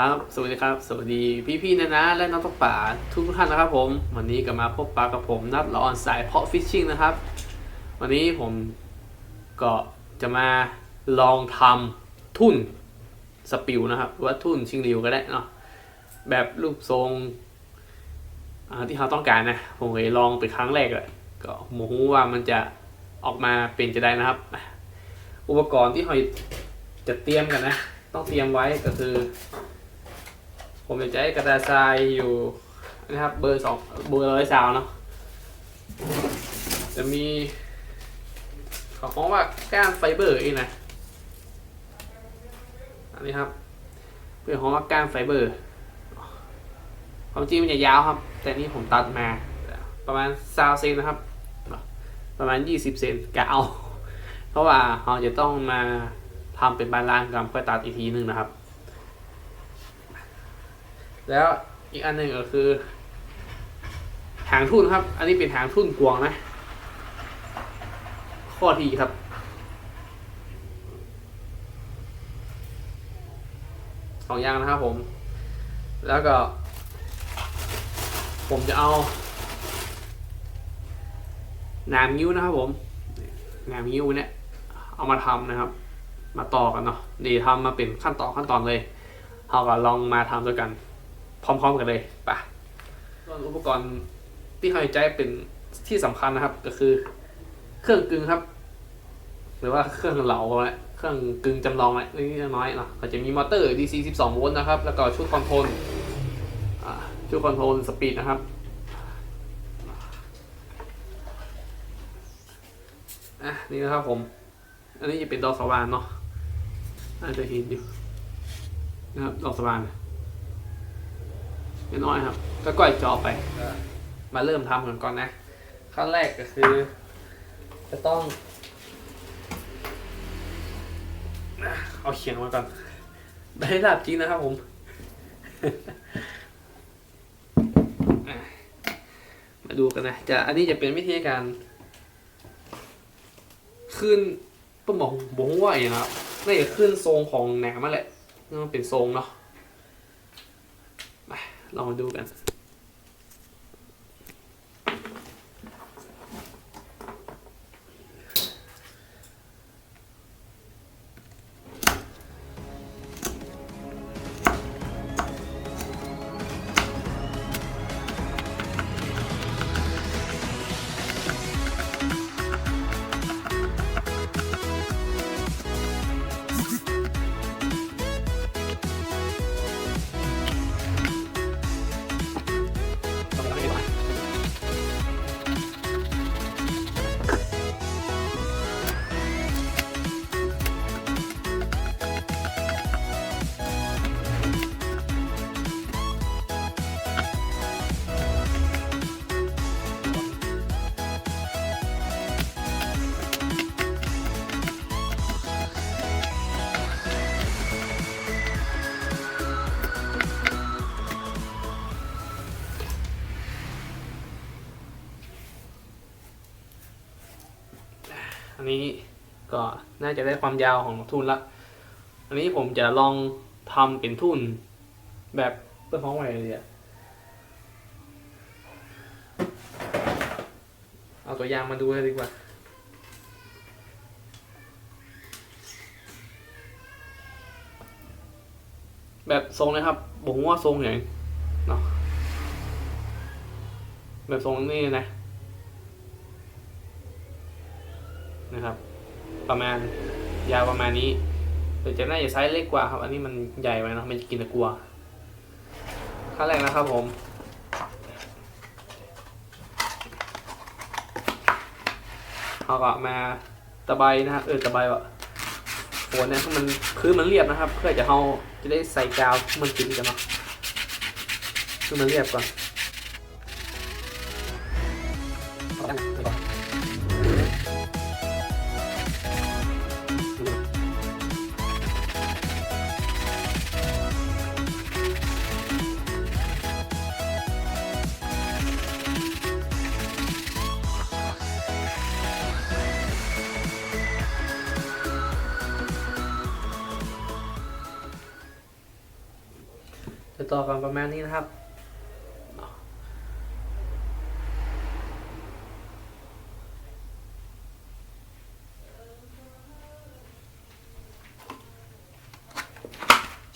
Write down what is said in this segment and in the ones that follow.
ครับ สวัสดีครับ สวัสดีพี่ๆนะนะและน้องตกป่าทุกท่านนะครับผม วันนี้ก็มาพบปะกับผมนัดละออนสายเพาะฟิชชิ่งนะครับ วันนี้ผมก็จะมาลองทำทุ่นสปิวนะครับ ว่าทุ่นชิงริวก็ได้เนาะ แบบรูปทรงที่เขาต้องการนะ ผมเคยลองไปครั้งแรกเลยก็โมโหว่ามันจะออกมาเป็นจะได้นะครับ อุปกรณ์ที่เราจะเตรียมกันนะ ต้องเตรียมไว้ก็คือ ผมจะใช้กระดาษทรายอยู่นะครับเบอร์สองเบอร์ร้อยสาวเนาะจะมีขอของว่าก้านไฟเบอร์เองนะอันนี้ครับเพื่อของว่าก้านไฟเบอร์ความจริงมันจะยาวครับ แต่นี่ผมตัดมาประมาณซาวเซนนะครับ ประมาณ 20 เซนกะเอาเพราะว่าเราจะต้องมาทำเป็นบานล่างกันค่อยตัดอีกทีหนึ่งนะครับ แล้วอีกอันหนึ่งก็คือ หางทุ่นครับ อันนี้เป็นหางทุ่นกวงนะ ข้อทีครับ สองอย่างนะครับผม แล้วก็ ผมจะเอาหนามยิ้วนะครับผมหนามยิ้วเนี่ย เอามาทำนะครับ มาต่อกันเนาะดียวทำมาเป็นขั้นตอนขั้นตอนเลยเราก็ลองมาทำด้วยกัน พร้อมๆกันเลยปะส่วนอุปกรณ์ที่เขาใช้เป็นที่สำคัญนะครับ ก็คือ เครื่องกึงครับ หรือว่าเครื่องเหลาอะไรเครื่องกึงจำลองอะไรนิดน้อยเนาะก็จะมีมอเตอร์ DC 12โวลต์นะครับ แล้วก็ชุดคอนโทรลชุดคอนโทรลสปีดนะครับอะนี่นะครับผม อันนี้จะเป็นดอกสว่านเนาะน่าจะเห็นอยู่นะครับดอกสว่าน น้อยครับ ก็ก้อยจอไป มาเริ่มทำกันก่อนนะ ขั้นแรกก็คือ จะต้องเอาเขียงมาก่อนได้ลาบจริงนะครับผมมาดูกันนะ จะอันนี้จะเป็นวิธีการขึ้นต้องบอกบอกว่าอย่างครับน่ขึ้นทรงของแหนมมาแหละนี่มันเป็นทรงเนาะ ไปลอ น่าจะได้ความยาวของทุ่นละ อันนี้ผมจะลองทำเป็นทุ่นแบบเพื่อพ้องไว้เลยอะเอาตัวอย่างมาดูเลยดีกว่าแบบทรงนะครับบอกว่าทรงอย่างเนาะแบบทรงนี่นะ นะครับ ประมาณยาวประมาณนี้แต่จะน่าจะไซส์เล็กกว่าครับ อันนี้มันใหญ่ไปเนอะมันจะกินตะกลัวขั้นแรกนะครับผมเขาก็มาตะไบนะครับเออตะไบวะโหเนี่ยมันพื้นมันเรียบนะครับ เพื่อจะเขาจะได้ใส่กาวมันติดกันเนาะคือมันเรียบก่อน ต่อกันประมาณนี้นะครับ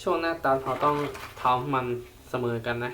ช่วงหน้าตาเราต้องทำมันเสมอกันนะ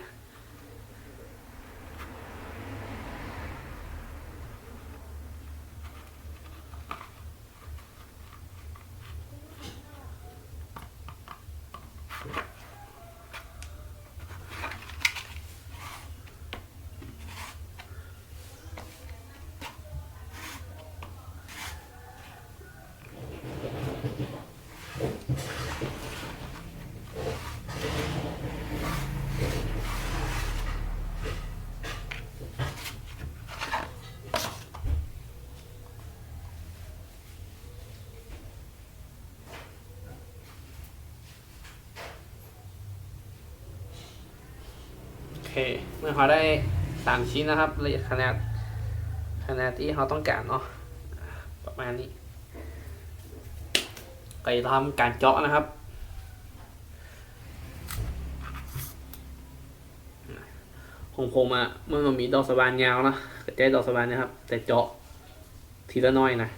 เค เมื่อเขาได้สามชิ้นนะครับละเอียดขนาดขนาดที่เขาต้องการเนาะประมาณนี้ก็จะทำการเจาะนะครับของผมอะเมื่อมันมีดอกสะบานยาวนะก็จะได้ดอกสะบานนะครับ แต่เจาะทีละน้อยนะ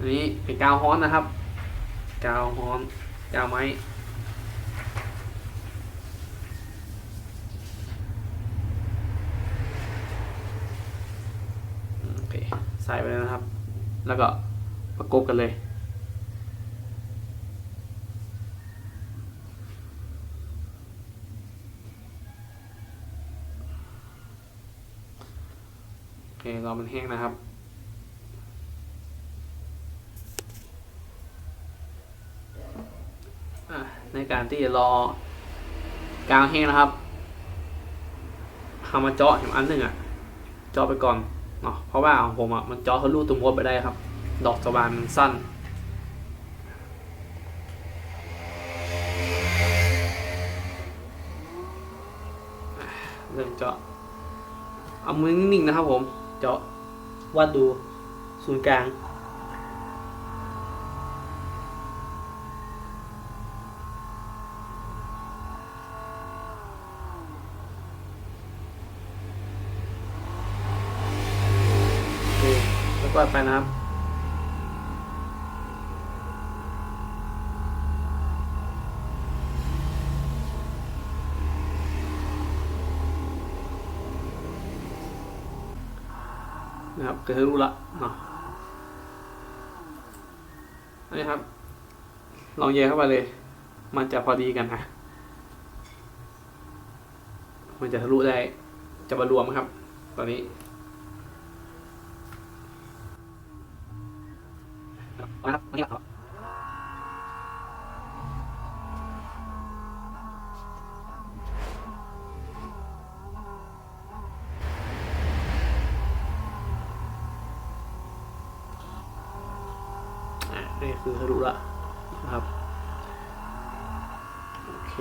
อันนี้เป็นกาวฮ้อนนะครับ กาวฮ้อน กาวไม้โอเคใส่ไปเลยนะครับ แล้วก็ประกบกันเลยโอเครอมันแห้งนะครับ อะ ในการที่จะรอกาวแห้งนะครับเอามาเจาะอย่างอันหนึ่งอะเจาะไปก่อนเนาะเพราะว่าของผมอะมันเจาะทะลุตรงมดไปได้ครับ ดอกสว่านมันสั้นเริ่มเจาะเอามือนิ่งๆนะครับผม เจาะวัดดูศูนย์กลาง โอเค วก็ไปนะครับ นะครับเกิดรู้ละเนาะอันนี้ครับ ลองแยกเข้าไปเลย มันจะพอดีกันนะ มันจะทะลุได้ จะมารวมครับ ตอนนี้ นะครับนี่ครับอะนี่คือทะลุละนะครับ โอเค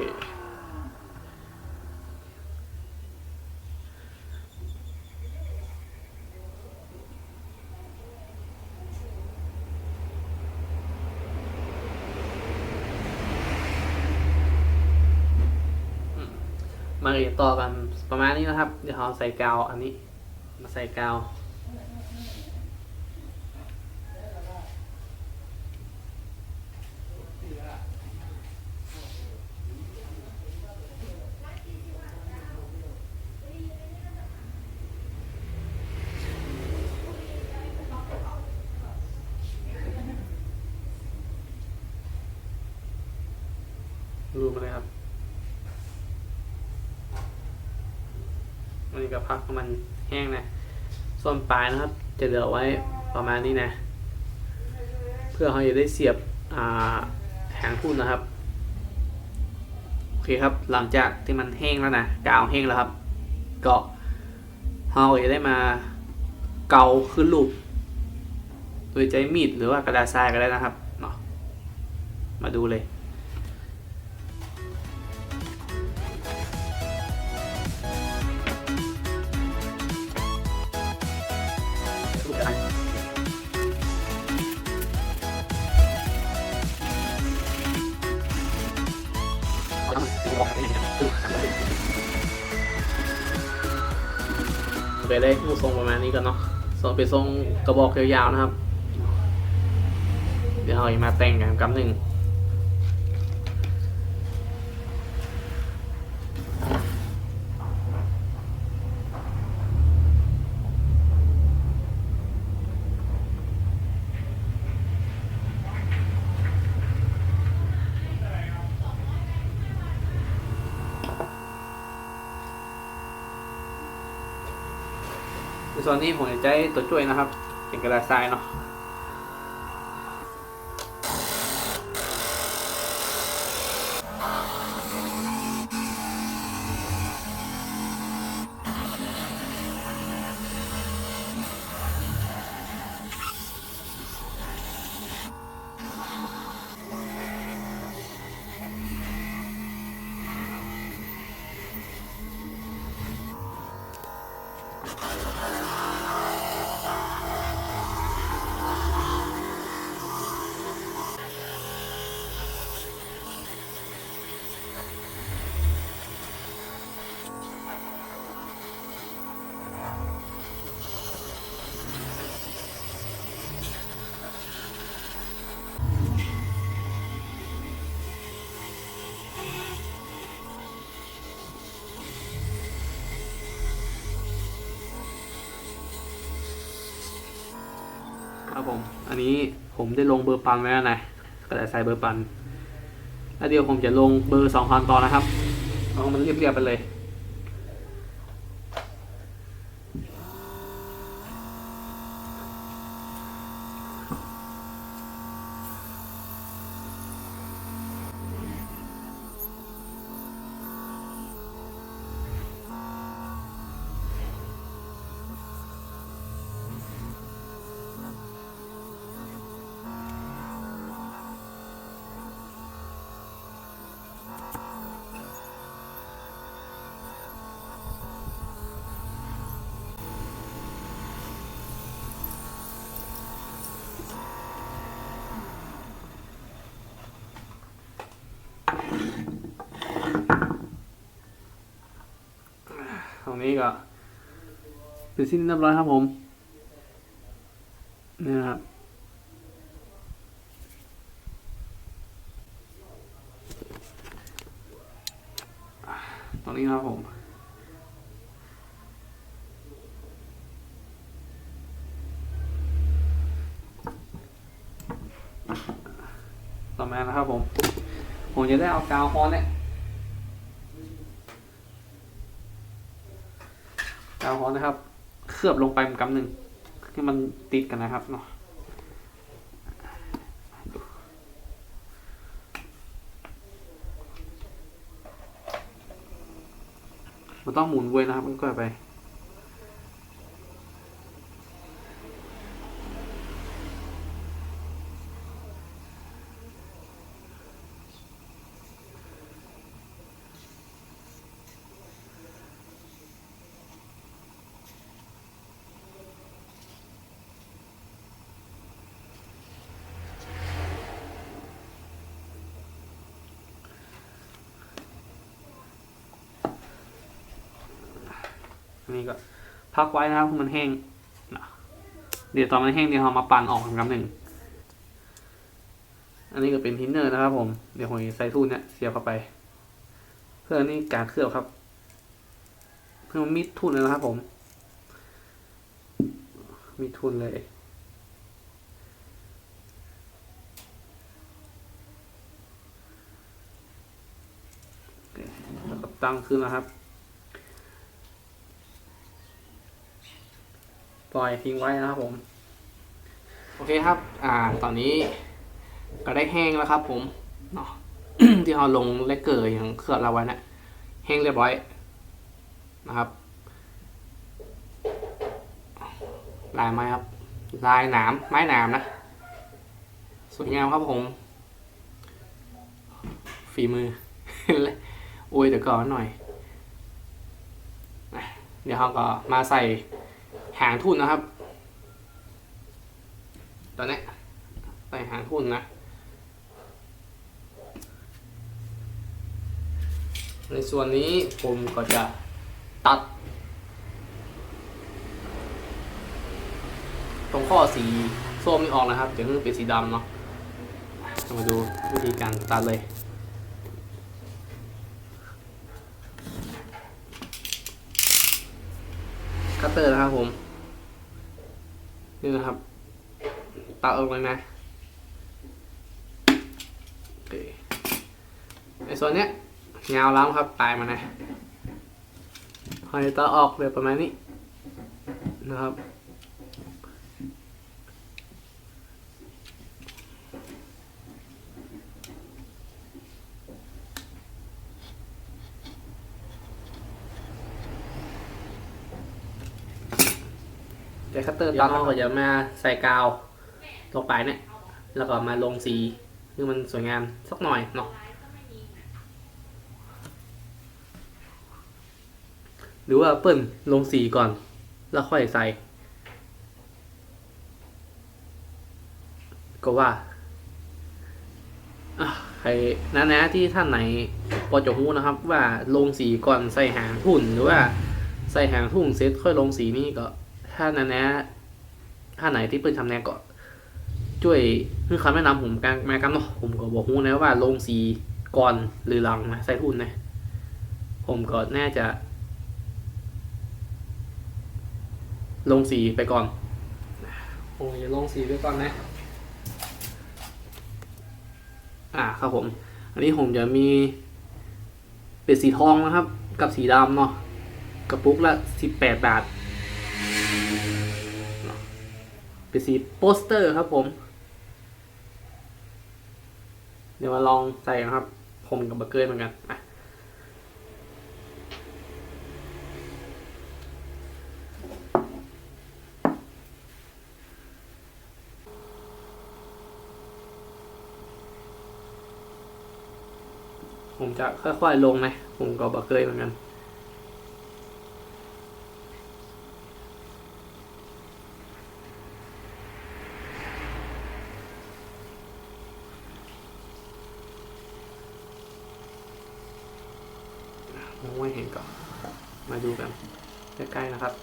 ยนต่อกันประมาณนี้นะครับ เดี๋ยวเราใส่กาวอันนี้ มาใส่กาวรูมาเลยครับ อันนี้ก็พักให้มันแห้งนะ ส่วนปลายนะครับ จะเหลือไว้ประมาณนี้นะ เพื่อเขาจะได้เสียบอ่าแผงพุ่นนะครับ โอเคครับ หลังจากที่มันแห้งแล้วนะกาวแห้งแล้วครับ ก็เราจะได้มาเกาขึ้นรูปโดยใช้มีดหรือว่ากระดาษทรายก็ได้นะครับเนาะมาดูเลย เลยรูปทรงประมาณนี้ก่อนเนาะส่งเป็นทรงกระบอกยาวๆนะครับ เดี๋ยวเราจะมาแต่งกันกำหนึ่ง ในส่วนนี้ผมจะใช้ตัวช่วยนะครับ เป็นกระดาษทรายเนาะ นนี้ผมได้ลงเบอร์ปันไว้แล้วนะกระดาษใส่เบอร์ปันแล้วเดี๋ยวผมจะลงเบอร์สองพันต่อนะครับเอามันเรียบๆไปเลย เป็นสิ้นเรียบร้อยครับผมนี่นะครับตรงนี้นะครับผมต่อมานะครับผม ผมจะได้เอากาวฮอนเนี่ยกาวฮอนนะครับ เคลือบลงไปกำหนึ่งที่มันติดกันนะครับเนาะมันต้องหมุนเว้ยนะครับมันก็ไป นี้ก็พักไว้นะครับมันแห้งเดี๋ยวตอนมันแห้งเดี๋ยวเรามาปั่นออกกันหนึ่งอันนี้ก็เป็นทินเนอร์นะครับ ผม เดี๋ยวผมใส่ทูนเนี่ยเสียบเข้าไป เพื่อนี่การเคลือบครับ เพื่อมันมิดทุนเลยนะครับ ผมมิดทุนเลยแล้วก็ตั้งขึ้นนะครับ ปล่อยทิ้งไว้นะครับผม โอเคครับ อ่า ตอนนี้ก็ได้แห้งแล้วครับ ผมเนาะที่เราลงเลกเกอร์อย่างเคลือบเราไว้นะแห้งเรียบร้อยนะครับ ลายไม้ครับ ลายหนามไม้หนามนะ สวยงามครับผม ฝีมือโอ้ยเดี๋ยวก่อนหน่อย เดี๋ยวเราก็มาใส่ หางทุ่นนะครับ ตอนนี้ใส่หางทุ่นนะ ในส่วนนี้ผมก็จะตัด ตรงข้อสีส้มนี่ออกนะครับ เดี๋ยวมันเป็นสีดำเนาะมาดูวิธีการตัดเลยคัตเตอร์นะครับผม นี่นะครับตัดออกเลยนะโอเคในส่วนเนี้ยยาวล้ำครับปลายมันนะหอยตัดออกเลยประมาณนี้นะครับ แต่คัตเตอร์ตอนเราก็จะมาใส่กาวตรงปลายเนี่ย แล้วก็มาลงสีคือมันสวยงามสักหน่อยเนาะ หรือว่าเปิ้ลลงสีก่อน แล้วค่อยใส่ ก็ว่าอะใครนะนะที่ท่านไหนพอจะรู้นะครับ ว่าลงสีก่อนใส่หางหุ่นหรือว่าใส่หางหุ่นเสร็จค่อยลงสีนี่ก็ ถ้านะนะถ้าไหนที่เปิ้ลทำแนวก็ช่วยคือคำแนะนำผมกันมากันเนาะผมก็บอกรู้นะว่าลงสีก่อนหรือหลังนะใส่หุ่นนะผมก็น่าจะ ลงสีไปก่อนผมจะลงสีไปก่อนนะ อ่าครับผม อันนี้ผมจะมีเป็นสีทองนะครับ กับสีดำเนาะกระปุกละสิบแปดบาท เป็นสีโปสเตอร์ครับผม เดี๋ยวมาลองใส่กันครับ ผมกับเบอร์เกอร์เหมือนกันอะผมจะค่อยๆลงนะ ผมก็บอกเคยเหมือนกัน มองไม่เห็นก่อน มาดูกันใกล้ๆนะครับ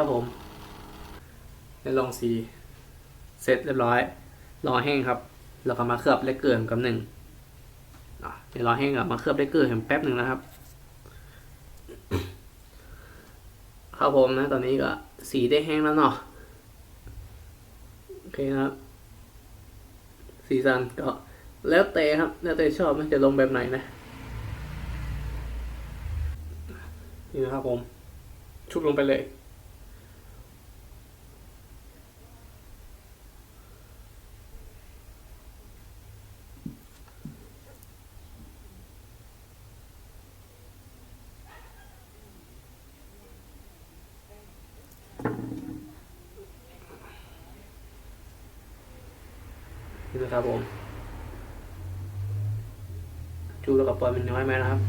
ครับผมได้ลองสีเสร็จเรียบร้อย รอแห้งครับแล้วก็มาเคลือบเลกเกลือกับหนึ่งเดี๋ยวรอแห้งกับมาเคลือบเลกเกลือแป๊บหนึ่งนะครับครับผมนะ ตอนนี้ก็สีได้แห้งแล้วเนาะโอเคนะครับ สีสันก็แล้วแต่ครับ แล้วแต่ชอบนะจะลงแบบไหนนะ นี่นะครับผม ชุบลงไปเลย นะครับผม จูแล้วก็ปล่อยมันน้อยไหมนะครับ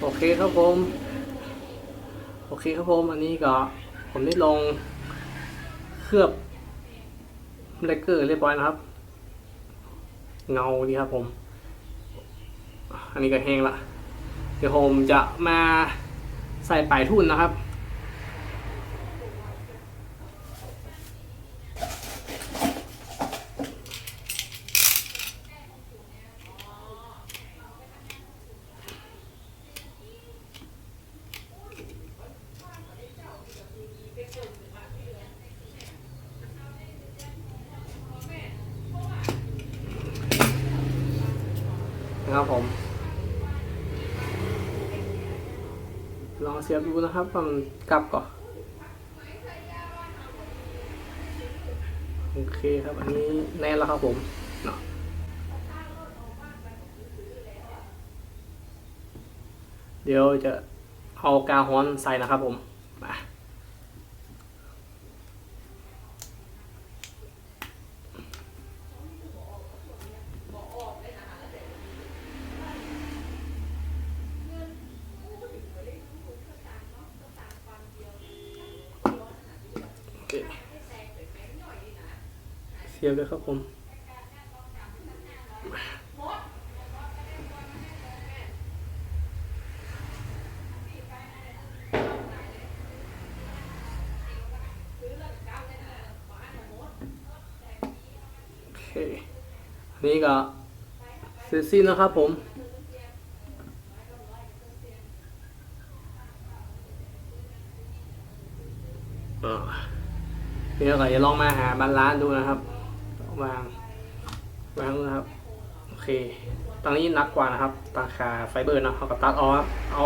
โอเคครับผม โอเคครับผม อันนี้ก็ผมได้ลงเคลือบเลกเกอร์เรียบร้อยนะครับ เงาดีครับผม อันนี้ก็แห้งละ เดี๋ยวผมจะมาใส่ปลายทุ่นนะครับ นะครับผม ลอง เสียบดูนะครับว่ามันกลับก่อนโอเคครับอันนี้แน่นแล้วครับผมเนาะเดี๋ยวจะเอากาฮอนใส่นะครับผม เสียบเลยครับผมโอเคนนี้ก็เสร็จสิ้นนะครับผมอ่าเดี๋ยวก็จะลองมาหาบาลานซ์ดูนะครับ วาง วางดูนะครับ โอเค ตอนนี้นักกว่านะครับ ตาขาไฟเบอร์นะเขาก็ตัดออกครับ เอา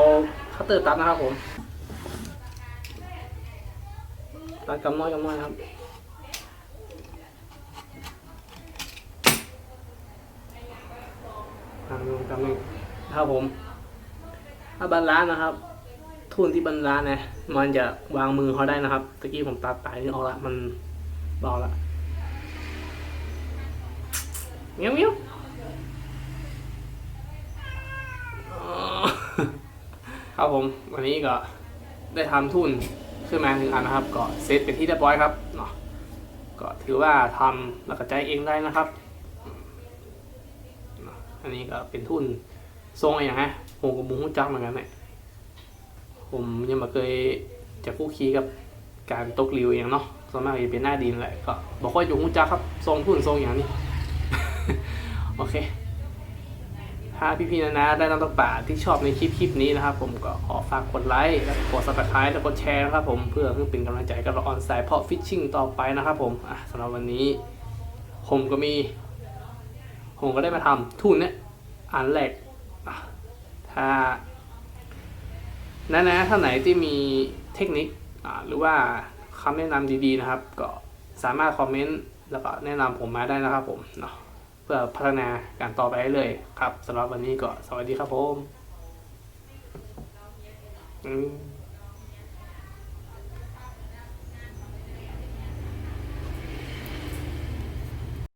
คัตเตอร์ตัดนะครับผม ตัดกำน้อยกำน้อยครับทางนู้นกำลังครับผม ถ้าบาลานซ์นะครับ ทุนที่บาลานซ์นะ มันจะวางมือเขาได้นะครับ ตะกี้ผมตัดปลายนี่ออกละ มันเบาละ เมียวเมียวครับผมวันนี้ก็ได้ทำทุนขึ้นมาหนึ่งอันนะครับ ก็เซตเป็นที่เรียบร้อยครับเนาะก็ถือว่าทำแล้วก็ใจเองได้นะครับอันนี้ก็เป็นทุนทรงอะไรอย่างไงผมกับมุ้งจักเหมือนกันเนี่ยผมยังไม่เคยจะคู่คีกับการตกริวอย่างเนาะส่วนมากจะเป็นหน้าดินแหละก็บอกว่าอยู่มุ้งจักครับทรงทุนทรงอย่างนี้ โอเค ถ้าพี่ๆนะนะได้น้องตกป่าที่ชอบในคลิปคลิปนี้นะครับ ผมก็ขอฝากกดไลค์และกด subscribe และกดแชร์นะครับผมเพื่อเพื่อเป็นกำลังใจกับเราออนไซด์เพาะฟิชชิ่งต่อไปนะครับผมอะสำหรับวันนี้ ผมก็มี ผมก็ได้มาทำทุนเนี่ยอันแรกถ้านะนะท่านไหนที่มีเทคนิคอ่าหรือว่าคำแนะนำดีๆนะครับ ก็สามารถคอมเมนต์แล้วก็แนะนำผมมาได้นะครับผมเนาะ เพื่อพัฒนาการต่อไปเลยครับสำหรับวันนี้ก็สวัสดีครับผมอืม